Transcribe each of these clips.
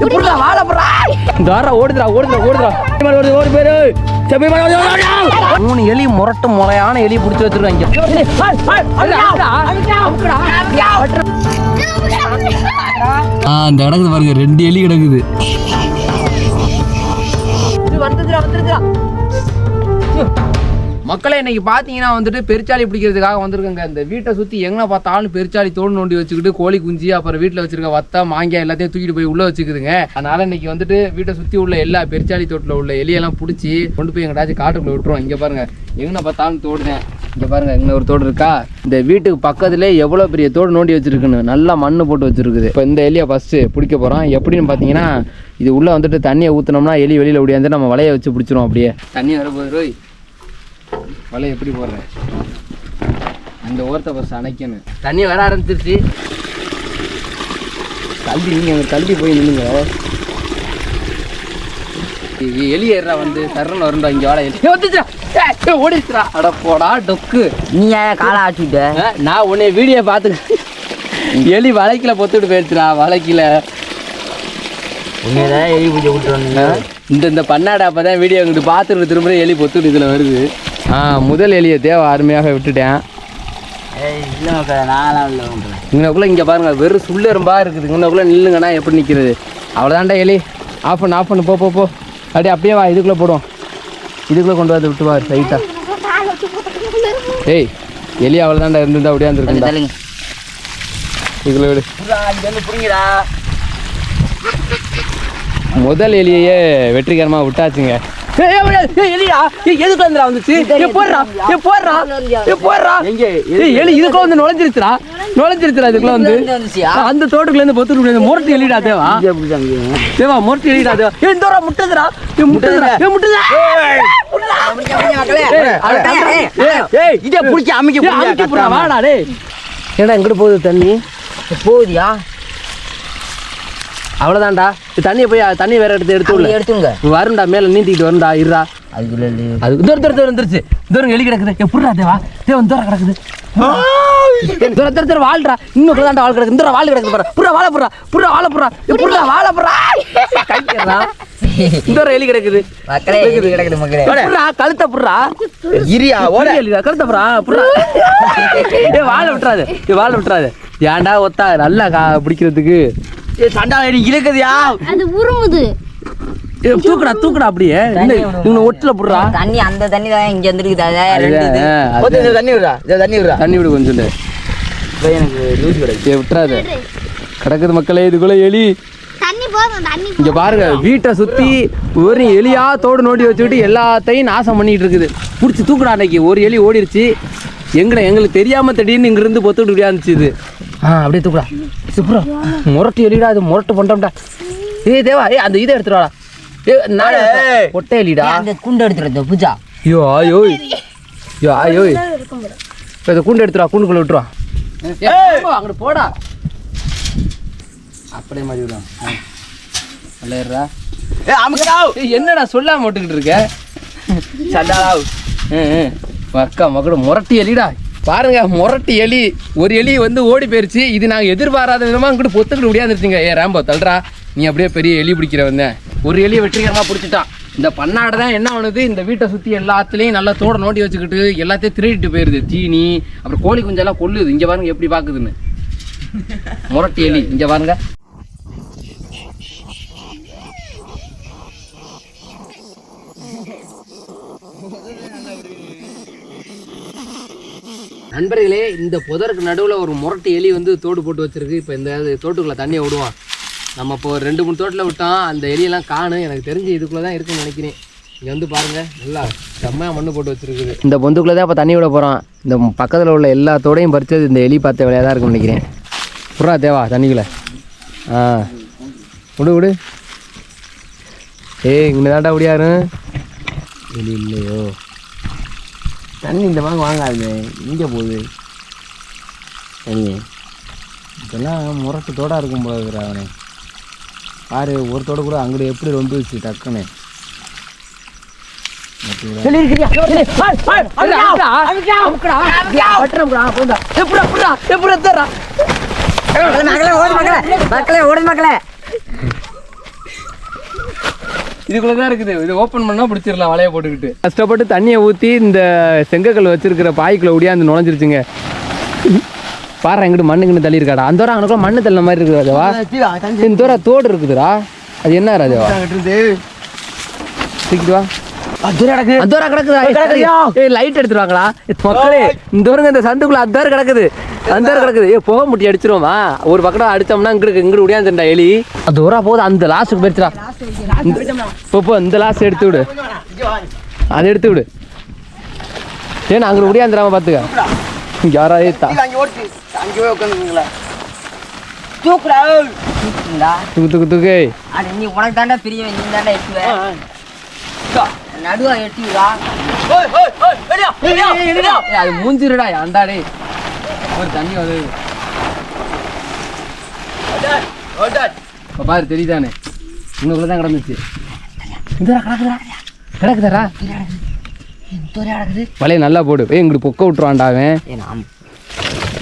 புறா. புறா வாழ புறா. தாரா ஓடுதுடா ஓடுதுடா ஓடுதுடா. மேல ஓடுது ஓடி போயிரு செப்பி ஓடுது. மூணு எலி முரட்டு முளையான எலி பிடிச்சி வச்சிருக்காங்க. அந்த இடத்துல பாருங்க ரெண்டு எலி கிடக்குது. வந்துதுடா வந்துருச்சுடா மக்களை இன்னைக்கு பார்த்தீங்கன்னா வந்துட்டு பெருச்சாளி பிடிக்கிறதுக்காக வந்திருக்கேங்க. இந்த வீட்டை சுற்றி எங்கே பார்த்தாலும் பெருச்சாளி தோடு நோண்டி வச்சுக்கிட்டு கோழி குஞ்சு அப்புறம் வீட்டில் வச்சிருக்க வத்தா மாங்காய் எல்லாத்தையும் தூக்கிட்டு போய் உள்ளே வச்சுக்குதுங்க. அதனால் இன்னைக்கு வந்துட்டு வீட்டை சுற்றி உள்ள எல்லா பெருச்சாளி தோட்டில் உள்ள எலியெல்லாம் பிடிச்சி கொண்டு போய் எங்கடாச்சும் காட்டுக்குள்ள விட்டுருவோம். இங்கே பாருங்கள் எங்கே பார்த்தாலும் தோடுதேன் இங்கே பாருங்கள் எங்கே ஒரு தோடு இருக்கா? இந்த வீட்டுக்கு பக்கத்துலேயே எவ்வளோ பெரிய தோடு நோண்டி வச்சுருக்குன்னு நல்லா மண்ணு போட்டு வச்சுருக்குது. இப்போ இந்த எலியை ஃபஸ்ட்டு பிடிக்க போகிறோம் எப்படின்னு பார்த்தீங்கன்னா இது உள்ளே வந்துட்டு தண்ணியை ஊற்றினோம்னா எலி வெளியில் ஓடியாந்து நம்ம வலையை வச்சு பிடிச்சிரும் அப்படியே. தண்ணி வரப்போது ரோய். வலை எப்படி போடுறேன்? அந்த ஓரத்தை ஃபஸ்ட் அணைக்கணும். தண்ணி வர ஆரம்பிச்சிருச்சு. தள்ளி நீங்கள் அங்கே தள்ளி போய் நில்லுங்க. எலி ஏறா வந்து சரண் வருண்டா இங்கே வாடா எலி. ஏய், ஓடிச்சுடா அட போடா டொக்கு. நீ காலை ஆட்டிட்ட? நான் உன்னை வீடியோ பார்த்து எலி வலைக்கில பொத்துட்டு போயிடுச்சுடா வலைக்கில உண்மையதான் எலி பூஜை விட்டுருவாங்க இந்த இந்த பண்ணாடை அப்போ தான் வீடியோ இங்கிட்டு பார்த்துட்டு திரும்ப எலி பொத்துட்டு இதில் வருது. ஆ முதல் எலியை தேவை அருமையாக விட்டுட்டேன். இங்கனக்குள்ள இங்கே பாருங்க வெறும் சுள்ளெரும்பா இருக்குது. இங்கனக்குள்ள நில்லுங்கண்ணா எப்படி நிற்கிறது அவ்வளோதான்டா எலி. ஆஃப் பண்ணு ஆஃப் பண்ணு போ போ போ. அப்படியே அப்படியே வா இதுக்குள்ளே போடும் இதுக்குள்ளே கொண்டு வந்து விட்டு வா ரைட்டா ஏய் எலி அவ்வளோதான்டா இருந்திருந்தா அப்படியே இருந்திருக்குண்டா இதுக்குள்ள விடு. பிடிங்கடா முதல் எலியையே வெற்றிகரமாக விட்டாச்சுங்க. எலியா ஏய், எதுக்கு வந்துடா வந்துச்சு? போடுறா. போடுறா. போடுறா. எங்க? ஏய், எலி இதுக்குள்ள வந்து நுழைஞ்சிருச்சுடா. நுழைஞ்சிருச்சுடா இதுக்குள்ள வந்து. இருந்து? அந்த தோட்டுக்குள்ள இருந்து பொத்துட்டு முடியாது முரட்டு எலிடா தேவா. தேவா முரட்டு எலிடா தேவா. முட்டுதுடா. ஏய் முட்டுதுடா. ஏய். முட்டுதா ஏய் இதை பிடிச்சி அமைக்க ஏய் அமுக்கி போடா வாடா டேய். ஏடா எங்கிட்டு போகுது தண்ணி? போகுதியா? அவ்வளோதான்டா தண்ணியை போய் தண்ணி வேற எடுத்து எடுத்து உள்ள. எடுத்துங்க வரும்டா மேல நீந்திக்கிட்டு வரும்டா இருடா. அதுக்குள்ள அது தூரம் தூரம் தூரம் வந்துருச்சு. தூரம் எலி கிடக்குது. எப்படிடா தேவா. தேவன் தூரம் கிடக்குது. தூரம் தூரம் தூரம் வாழ்றா இன்னும் தாண்டா வாழ் கிடக்கு இந்த வாழ் கிடக்குது பாரு. புறா வாழ புறா புறா வாழ புறா புறா வாழ புறா கைக்கிறா இந்த எலி கிடக்குது. மக்களே எலி கிடக்குது மக்களே. புறா கழுத்த புறா இரியா ஓட. எலிடா கழுத்த புறா புறா ஏ வாழ விட்டுறாது. ஏ வாழ விட்டுறாது. ஏன்டா ஒத்தா நல்லா கா பிடிக்கிறதுக்கு சண்டா எலி இழுக்குதியா? அது உருமுது ஏ, தூக்குடா தூக்குடா அப்படியே. இவனை ஒட்டில புடுறா. தண்ணி அந்த தண்ணி தான் இங்க வந்துருக்குது அதான் தண்ணி விடுறா. இந்த தண்ணி விடுறா. தண்ணி விடு கொஞ்சம். எனக்கு லூஸ் ஏ விட்டுறாத. கிடக்குது மக்களே இதுக்குள்ள எலி. இங்க பாருங்க வீட்டை சுத்தி ஒரு எலியா தோடு நோண்டி வச்சுக்கிட்டு எல்லாத்தையும் நாசம் பண்ணிட்டு இருக்குது. பிடிச்சி தூக்குடா அன்னைக்கு. ஒரு எலி ஓடிருச்சு. எங்கட எங்களுக்கு தெரியாம திடீர்னு இங்க இருந்து பொத்துட்டு இருந்துச்சு இது. ஆ அப்படியே தூக்குடா. சுப்ரா முரட்டு எலிடா அது முரட்டு பண்டம்டா. ஏய் தேவா ஏய் அந்த இதை எடுத்துடாடா ஏ நானே ஏய். ஒட்டை எலிடா. அந்த குண்டு எடுத்துறது பூஜா. ஐயோ ஐயோ. ஐயோ ஐயோ. இப்போ இதை கூண்டு எடுத்துருவா கூண்டுக்குள்ள விட்டுருவா. அங்கிட்டு போடா. அப்படியே மாதிரி விடும் நல்ல ஏ அமுக்கடாவ் ஏய், என்னடா சொல்லாம விட்டுக்கிட்டு இருக்க? ம். அக்கா மக்கள் முரட்டி எலிடா. பாருங்க முரட்டு எலி. ஒரு எலி வந்து ஓடி போயிருச்சு. இது நாங்கள் எதிர்பாராத விதமாக இங்கிட்டு பொத்துக்கிட்டு முடியாந்துருச்சுங்க ஏ ரேம்போ தள்ளுறா நீ அப்படியே பெரிய எலி பிடிக்கிற வந்தேன் ஒரு எலியை வெற்றிகரமாக பிடிச்சிட்டான். இந்த பண்ணாடை தான் என்ன பண்ணுது? இந்த வீட்டை சுற்றி எல்லாத்துலேயும் நல்லா தோட நோண்டி வச்சுக்கிட்டு எல்லாத்தையும் திருடிட்டு போயிருது. தீனி அப்புறம் கோழி குஞ்செல்லாம் கொல்லுது. இங்கே பாருங்க எப்படி பார்க்குதுன்னு முரட்டு எலி. இங்கே பாருங்க. நண்பர்களே இந்த புதருக்கு நடுவில் ஒரு முரட்டு எலி வந்து தோடு போட்டு வச்சிருக்கு. இப்போ இந்த தோட்டுக்குள்ளே தண்ணியை விடுவான் நம்ம இப்போ ஒரு ரெண்டு மூணு தோட்டில் விட்டோம் அந்த எலியெல்லாம் காணும். எனக்கு தெரிஞ்சு இதுக்குள்ளே தான் இருக்குன்னு நினைக்கிறேன். இங்கே வந்து பாருங்கள் நல்லா செம்மையாக மண்ணு போட்டு வச்சிருக்குது. இந்த பொந்துக்குள்ளே தான் இப்போ தண்ணி விட போகிறோம் இந்த பக்கத்தில் உள்ள எல்லா தோடையும் பறித்தது இந்த எலி பார்த்த வேலையாக தான் இருக்கும்னு நினைக்கிறேன். புறா தேவா தண்ணிக்குள்ளே. ஆ. விடு விடு. ஏய் இங்கே தாண்டா முடியாரு எலி இல்லையோ. தண்ணி இந்த மாதிரி வாங்காது. இங்கே போகுது தண்ணி இதெல்லாம் முரட்டு தோடா இருக்கும் போல இருக்கிற அவனே. பாரு ஒரு தோட கூட அங்கிட்டு எப்படி டக்குன்னு. மக்களே ஓடு மக்களே மக்களே ஓடு மக்களே இதுக்குள்ள தான் இருக்குது. இது ஓப்பன் பண்ணா பிடிச்சிடலாம் வலைய போட்டுக்கிட்டு. கஷ்டப்பட்டு தண்ணியை ஊற்றி இந்த செங்கக்கல் வச்சிருக்கிற பாய்க்குள்ள ஒடியாந்து நுழைஞ்சிருச்சுங்க. பாரு எங்கிட்டு மண்ணுக்குன்னு தள்ளி இருக்காடா. அந்த தூரம் அங்கனுக்குள்ள மண்ணு தள்ள மாதிரி இருக்குது ராஜாவா. இந்த தூரம் தோடு இருக்குதுடா. அது என்ன ராஜாவா? தூக்கிட்டு வா. அந்த தூரம் கிடக்குதா. லைட் எடுத்துட்டு வாங்களா மக்களே இந்த தூரம் இந்த சந்துக்குள்ள அந்த தூரம் கிடக்குது. அந்த கிடக்குது. ஏ புகை முட்டி அடிச்சிருவோமா? ஒரு பக்கம் அடிச்சோம்னா இங்கிட்டு இங்கிட்டு உடையாந்துடா எலி? அது போகுது அந்த லாஸ்ட்டுக்கு போயிருச்சுடா இப்போ இந்த லாஸ்ட் எடுத்து விடு. அதை எடுத்து விடு. ஏன்னா அங்கே உடையாந்துடாம பார்த்துக்க இங்கே யாராவது தா தூக்கு தூக்கு தூக்கு அட நீ உனக்கு தாண்டா பிரிய நீ தாண்டா எட்டுவ. நடுவா எட்டிவிடா ஏய், அது மூஞ்சிருடா டேய் ஒரு தண்ணி இப்போ பாரு தெரியுதானே? இன்னுக்குள்ள தான் கிடந்துச்சு இந்தா கிடக்குதா கிடக்குதாடா வலையை நல்லா போடு. ஏய் இங்கிட்டு பொக்க நாம்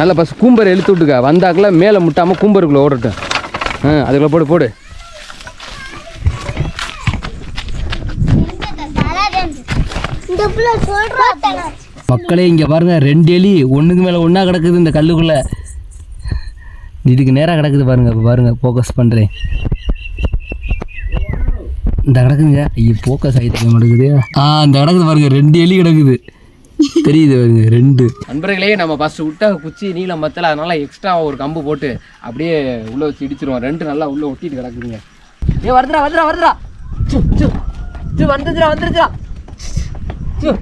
நல்லா ஃபஸ்ட் கூம்பரை இழுத்து விட்டுக்க. வந்தாக்குள்ள மேலே முட்டாமல் கூம்பருக்குள்ள ஓடட்டும். ஆ அதுக்குள்ள போடு போடு. மக்களே இங்கே பாருங்க ரெண்டு எலி ஒன்றுக்கு மேலே ஒன்றா கிடக்குது இந்த கல்லுக்குள்ளே. இதுக்கு நேராக கிடக்குது பாருங்க இப்போ பாருங்க ஃபோக்கஸ் பண்ணுறேன் இந்த கிடக்குங்க ஐயோ ஃபோக்கஸ் ஆகிட்டு மாட்டேங்குது ஆ இந்த கிடக்குது பாருங்க ரெண்டு எலி கிடக்குது. தெரியுது பாருங்க ரெண்டு. நண்பர்களே நம்ம ஃபஸ்ட்டு விட்ட குச்சி நீளம் மத்தல அதனால எக்ஸ்ட்ரா ஒரு கம்பு போட்டு அப்படியே உள்ளே வச்சு இடிச்சிருவோம். ரெண்டு நல்லா உள்ளே ஒட்டிட்டு கிடக்குதுங்க. ஏ வருதுடா வருதுடா வருதுடா. சு சு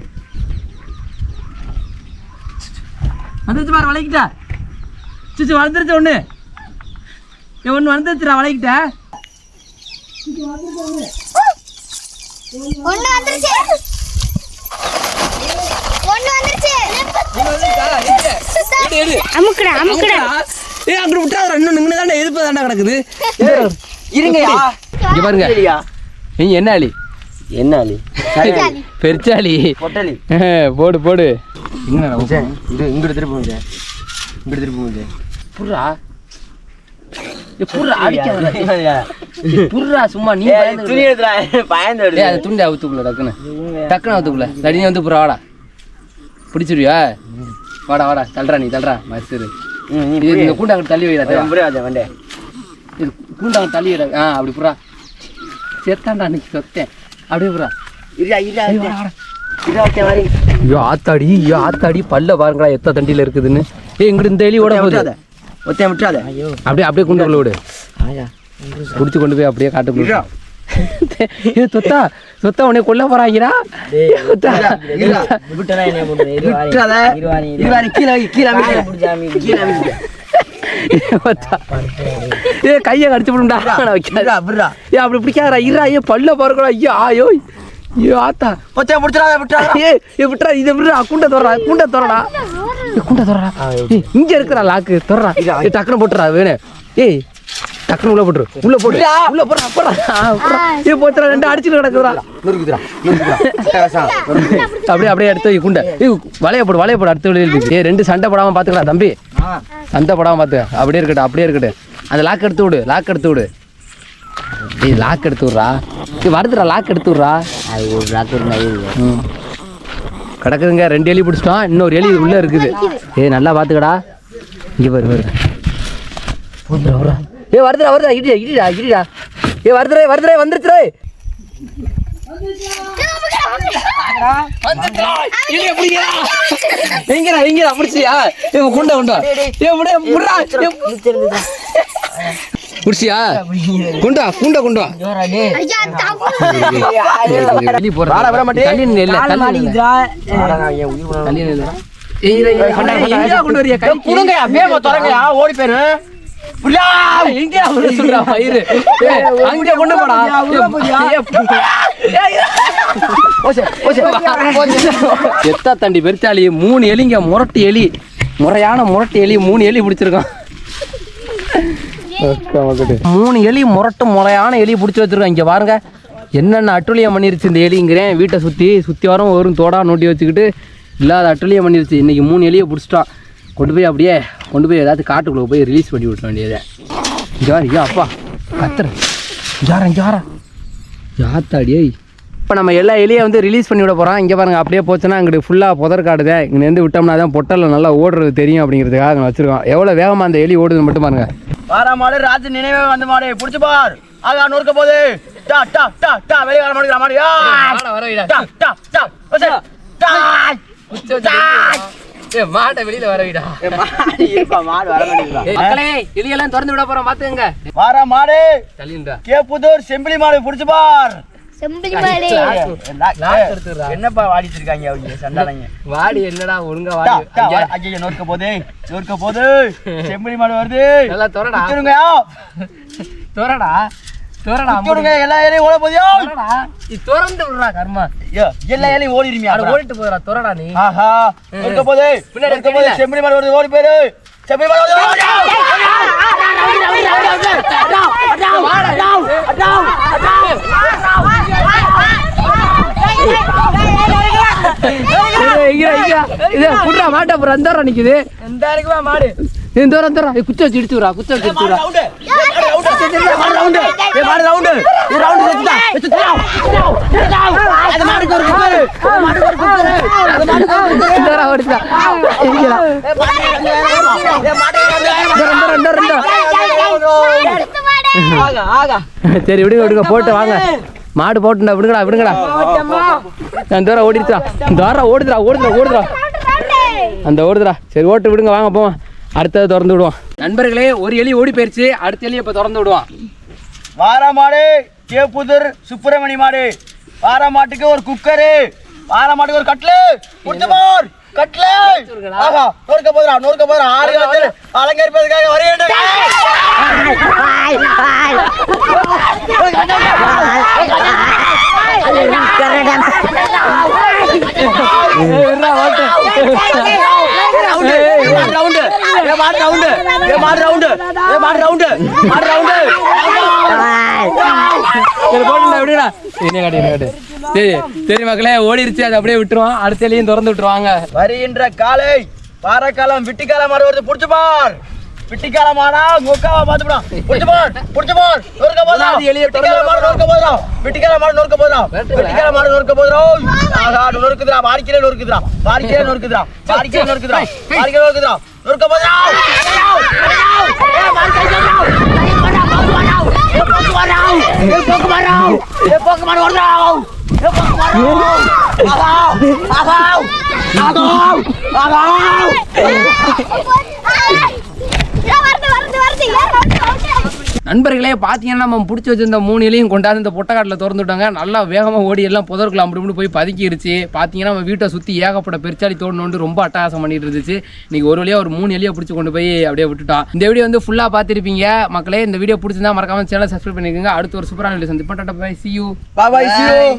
சு வந்துச்சுடா வந்துருச்சுடா சு வந்துருச்சு பாரு வளைக்கிட்டா. சிச்சு வளர்ந்துருச்சு ஒன்று ஏ ஒன்று வந்துருச்சுடா வளைக்கிட்ட. ஒண்ணு வந்துருச்சு. ஒண்ணு வந்துருச்சு. அமுக்குடா அமுக்குடா. ஏ அங்கே விட்டாத இன்னும் நின்று தானே எதிர்ப்பு கிடக்குது இருங்கயா இங்கே பாருங்க. நீங்க என்ன அலி? என்ன அலி? பொட்டலி போடு போடு. இது இங்கிட்டு திருப்பி இங்கிட்டு திருப்பி புர்ரா புர்ரா அடிக்காத புர்ரா சும்மா நீ துணி எடுத்துறா பயந்து ஏய் அது துண்டி அவுத்துக்குள்ள டக்குன்னு. டக்குன்னு அவுத்துக்குள்ள. தடினி வந்து புறா வாடா. பிடிச்சிருவியா வாடா வாடா. தள்ளுறா நீ தள்ளுறா. நீ இது இந்த கூண்டை அங்கிட்டு தள்ளி வைடா. புரியாத வண்டே இது கூண்டை அங்கிட்டு தள்ளி வைடா. ஆ அப்படி புறா செத்தாண்டா அன்னைக்கு சொத்தேன். அப்படியே புறா ஐயோ ஆத்தாடி ஐயோ ஆத்தாடி பல்ல பாருங்களா எத்த தண்டியில் இருக்குதுன்னு. ஏய் இங்கிட்டு இந்த எலி ஓட போகுது. ஒருத்தன் விட்டுறாத. ஐயோ. அப்படியே அப்படியே குண்டுக்குள்ள விடு. ஆயா பிடிச்சி கொண்டு போய் அப்படியே காட்டுக்குள்ள ஏ தொத்தா தொத்தா உன்னை கொல்ல போறாங்கடா ஏ. ஏ கையை கடிச்சு விடும்டா. ஏ அப்படி பிடிக்காதடா. இருடா ஏ பல்ல பாருங்கடா. ஐயோ ஆயோ ஐயோ ஆத்தா. ஒருத்தன் பிடிச்சிடாத விட்டுறாத ஏ ஏ விட்டுறா இதை விடுறா குண்டை தோறா குண்டை தோறடா குண்டை தோறா ஏய் இங்க இருக்கிறா லாக்கு தோறா டக்குனு போட்டுறா வேணும் ஏய் டக்குனு உள்ள போட்டுரு. உள்ள போடு. உள்ள போடுறா போடுறா. ஏய் போச்சுடா ரெண்டு அடிச்சுட்டு நொறுக்குதுடா நொறுக்குதுடா. அப்படியே அப்படியே எடுத்து வை குண்டை. ஏய் வலைய போடு வலைய போடு அடுத்த வெளியில் இருக்கு. ஏய் ரெண்டு சண்டை போடாம பாத்துக்கலாம் தம்பி. சண்டை போடாம பாத்துக்க. அப்படியே இருக்கட்டும் அப்படியே இருக்கட்டும். அந்த லாக் எடுத்து விடு லாக் எடுத்து விடு. ஏய் லாக் எடுத்து விட்றா ஏய் வருதுடா லாக் எடுத்து விட்றா அது ஒரு ராத்திரி மாதிரி ம். கிடக்குதுங்க ரெண்டு எலி பிடிச்சிட்டோம். இன்னொரு எலி உள்ள இருக்குது. ஏய் நல்லா பாத்துக்கடா இங்க பாரு பாரு. வந்துடா வரா ஏ வருதுடா வருதா இடிடா இடிடா இடிடா ஏ வருதுடா வருதுடா வந்துருச்சுடா எங்கடா எங்கடா பிடிச்சியா ஏ குண்டா குண்டா ஏ முடே முடா. பிடிச்சியா? குண்டா குண்டா குண்டா ஐயா தப்பு வெளிய போறா விட மாட்டே. தள்ளி நில்ல தள்ளி. தள்ளி கொண்டா, கொண்டா, கொண்டு ஓடி போயிரு. கொண்டு அங்கே கொண்டு போடா. எத்தா தண்டி பெருத்தாளி? மூணு எலிங்க முரட்டு எலி. முறையான முரட்டு எலி மூணு எலி பிடிச்சிருக்கோம் மூணு எலி முரட்டு முளையான எலி பிடிச்சி வச்சிருக்கோம் இங்கே பாருங்க. என்னென்ன அட்டுழியம் பண்ணிருச்சு இந்த எலிங்கிறேன். வீட்டை சுற்றி சுற்றி வரும் ஒரு தோடா நோட்டி வச்சுக்கிட்டு இல்லாத அட்டுழியம் பண்ணிருச்சு. இன்றைக்கி மூணு எலியை பிடிச்சிட்டான். கொண்டு போய் அப்படியே கொண்டு போய் ஏதாவது காட்டுக்குள்ளே போய் ரிலீஸ் பண்ணி விட்ட வேண்டியதை. ஜார் ஐயா அப்பா. கத்துறேன் ஜாரன் ஜாரன் ஜாத்தாடியே இப்போ நம்ம எல்லா எலியை வந்து ரிலீஸ் பண்ணி விட போகிறோம் இங்கே பாருங்க அப்படியே போச்சுன்னா இங்கிட்டு ஃபுல்லாக புதர் காடுதே. இங்கேருந்து விட்டோம்னா தான் பொட்டலில் நல்லா ஓடுறது தெரியும் அப்படிங்கிறதுக்காக நாங்கள் வச்சுருக்கோம் எவ்வளோ வேகமாக அந்த எலி ஓடுதுன்னு மட்டும் பாருங்கள் வாரா மாடு ராஜ நினைவே வந்த மாடு. புடிச்சு பார். ஆகா நொறுக்க போகுது டா டா டா டா வெளிய வர மாட்டேங்கிற மாடு. டா டா டா மாட்டை வெளியில வர விடா. மாடு வர மாட்டேங்குதா மக்களே எலியெல்லாம் திறந்து விட போறோம் பாத்துங்க வாரா மாடு தள்ளிண்டா கேப்புதூர் செம்பிலி மாடு புடிச்சு பார். செம்பிளி. என்னப்பா வாடிட்டு இருக்காங்க அவங்க சண்டாளங்க வாடி என்னடா ஒழுங்கா வாடி ஐயா, நொறுக்க போகுது நொறுக்க போகுது செம்பிலி மாடு வருது நல்லா திறடா திறடா திறடா குத்திடுங்க எல்லா ஏரியும் ஓட போதியோ திறடா திறந்து விடுறா கர்மா ஐயோ, எல்லா ஓடிடுமியா அட ஓடிட்டு போறா திறடா நீ ஆஹா பின்னாடி நொறுக்க போகுது தெரியல. செம்பிலி மாடு வருது ஓடி போயிரு செம்பிலி மாடு வருது புட்றா மாட்டா அப்புறம் அந்த நிக்குது இந்த இருக்குமா மாடு? இந்த தூரம் குச்ச வச்சு இடிச்சு விடுறா குச்ச வச்சு சரி விடுங்க விடுங்க. போட்டு வாங்க. மாடு போட்டுடா விடுங்கடா விடுங்கடா. நான் தூரம் ஓடிடுச்சா தூரம் ஓடுதுடா ஓடுதுடா ஓடுதுடா. அந்த ஓடுதுடா. சரி ஓட்டு விடுங்க வாங்க போவோம். அடுத்தது திறந்து விடுவோம். நண்பர்களே ஒரு எலி ஓடி போயிடுச்சு அடுத்த எலி இப்போ திறந்து விடுவோம் வார மாடு கேப்புதூர் சுப்பிரமணி மாடு. வார மாட்டுக்கு ஒரு குக்கரு. வார மாட்டுக்கு ஒரு கட்லு புடிச்சு போர் கட்லு ஆகா நொறுக்க போதுரா நொறுக்க போதுரா ஆறு ரவுண்டு ரவுண்டு ஏ மாடு ரவுண்டு ஏ மாடு ரவுண்டு ஏ மாடு ரவுண்டு மாடு ரவுண்டு சரி போட்டுடா விடுடா. என்ன காட்டு என்ன காட்டு. சரி சரி மக்களே ஓடிருச்சு அதை அப்படியே விட்டுருவோம். அடுத்த எலியும் திறந்து விட்டுருவாங்க. வருகின்ற காலை பாறைக்காலம் விட்டிக்காலம் வருது புடிச்சு பார் விட்டிக்காலம் மாடா முக்காவா பாத்து போடா புடிச்சு பார் புடிச்சு பார் நொறுக்க அதாவது எலியை விட்டிக்காலம் மாடு நொறுக்க போதா விட்டிக்காலம் மாடு நொறுக்க போதா விட்டிக்காலம் மாடு நொறுக்க போதா ஆகா நொறுக்குதுடா. வாரிக்கிலே நொறுக்குதுடா. வாரிக்கிலே நொறுக்குதுடா. வாரிக்கிலே நொறுக்குதுடா. வாரிக்கிலே நொறுக்குதுடா. நொறுக்க போதா வருது வருது வருது ஏன் வருது வருது நண்பர்களே பார்த்தீங்கன்னா நம்ம பிடிச்சி வச்சிருந்த மூணு இலையும் கொண்டாந்து இந்த பொட்டக்காட்டில் திறந்து விட்டாங்க. நல்லா வேகமாக ஓடி எல்லாம் புதற்குள்ள அப்படி இப்படி போய் பதுக்கிருச்சு. பார்த்தீங்கன்னா நம்ம வீட்டை சுற்றி ஏகப்பட்ட பெருச்சாளி தோணுன்னு ரொம்ப அட்டகாசம் பண்ணிட்டு இருந்துச்சு. இன்னைக்கு ஒரு வழியாக ஒரு மூணு எலியை பிடிச்சி கொண்டு போய் அப்படியே விட்டுட்டோம். இந்த வீடியோ வந்து ஃபுல்லாக பார்த்துருப்பீங்க. மக்களே இந்த வீடியோ பிடிச்சிருந்தா மறக்காம சேனல் சப்ஸ்கிரைப் பண்ணிக்கோங்க. அடுத்து ஒரு சூப்பரான வீடியோ சந்திப்போம். Tata bye see you bye bye see you.